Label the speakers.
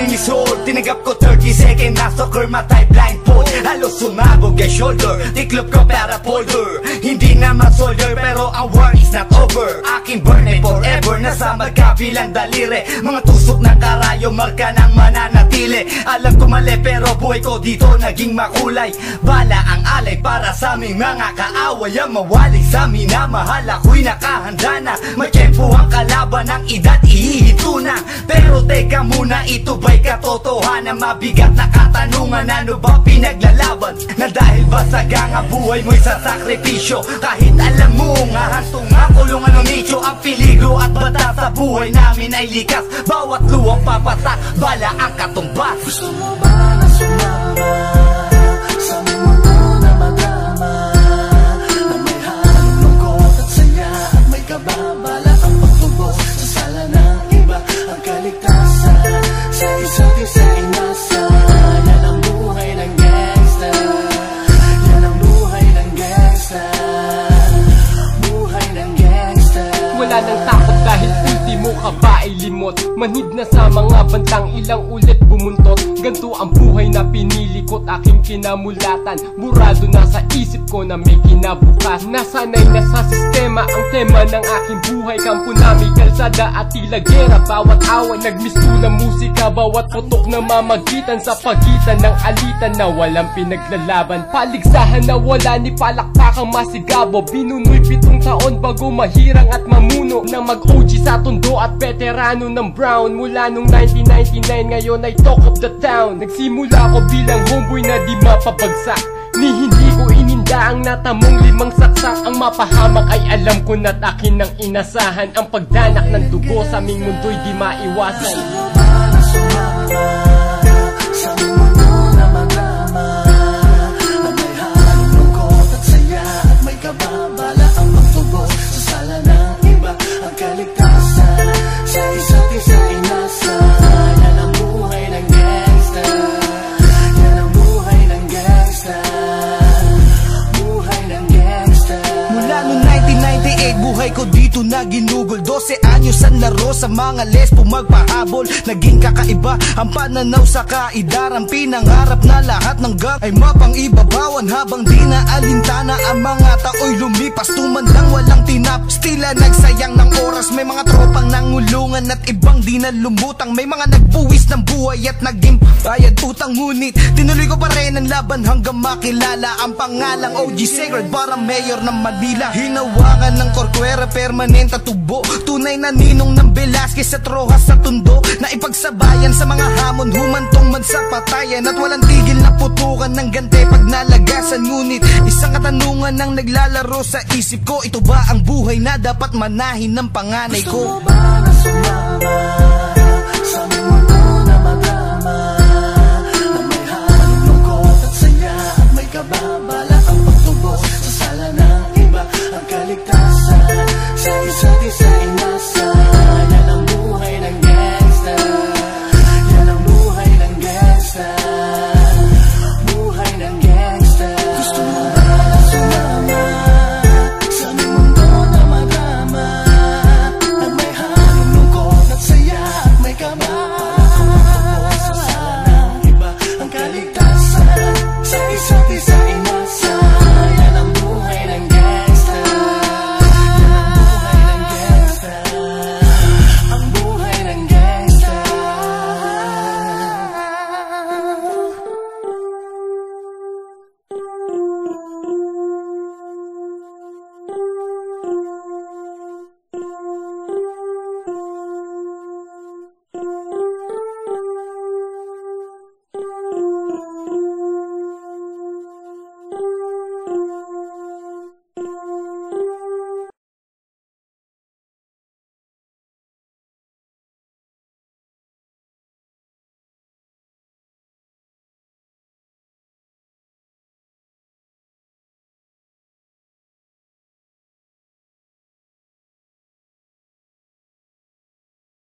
Speaker 1: 13 years old Tinigap ko 30 second na soccer Matay blind blindfold. Halos sumabog kay shoulder. Tiklop ko para polder Hindi naman soldier Pero ang war is not over. Aking burn ay forever Nasa magkabilang dalire Mga tusok ng karayo Marka ng mananatili. Alam ko mali Pero buhay ko dito Naging makulay. Bala ang alay Para sa aming mga kaaway. Ang mawalay sa minamahal Ako'y nakahanda na. May tempo ang kalaban Ang edad ihihito na. Pero teka muna Ito ba ba'y katotohanan Mabigat na katanungan. Ano ba pinaglalaban? Na dahil basag ang buhay mo'y sa sakripisyo? Kahit alam mo nga hantong nga kulungan ng nicho Ang peligro? At bata sa buhay namin ay likas. Bawat luwang papatak bala ang katumbas.
Speaker 2: Gusto mo ba
Speaker 3: Wala nang takot dahil ultimo ka ba ay limot Manhid na sa mga bantang ilang ulit bumuntot. Ganto ang buhay na pinili ko't aking kinamulatan. Burado na sa isip ko na may kinabukas. Nasanay na sa sistema ang tema ng aking buhay. Kampo namin kalsada at tila gera. Bawat away nagmisto na musika. Bawat putok na mamagitan sa pagitan ng alitan Na walang pinaglalaban. Paligsahan na wala ni palakpakang masigabo. Binunoy pitong taon bago mahirang at mamuno Na mag-OG sa tondo at veterano ng Brown Mula nung 1999 ngayon ay talk of the town. Nagsimula ako bilang homeboy na di mapabagsak. Ni hindi ko ininda ang natamong limang saksak Ang mapahamak ay alam ko na't akin ng inasahan. Ang pagdanak ng dugo sa aming mundo'y di maiwasan.
Speaker 2: Para sumama
Speaker 1: ginugol 12 anyos ang laro sa mga lesbo magpahabol Naging kakaiba ang pananaw sa kaidaran Pinangarap na lahat ng gang ay mapangibabawan Habang di na alintana ang mga tao'y lumipas. Tumandang walang tinapos, tila nagsayang ng oras. May mga tropang nangulungan at ibang di na lumutang May mga nagbuwis ng buhay at naging bayad utang. Ngunit tinuloy ko pa rin ang laban hanggang makilala Ang pangalang OG Sacred para mayor ng Manila. Hinawangan ng korkwera permanent at tubo. Tunay na ninong ng Velasquez at Rojas sa tundo. Na ipagsabayan sa mga hamon humantong man sa patayan. At walang tigil na putukan ng gante pag nalagasan. Ngunit isang katanungan ang naglalaro sa isip ko. Ito ba ang buhay na dapat manahin ng panganay
Speaker 2: Gusto
Speaker 1: ko?
Speaker 2: mo ba? sumama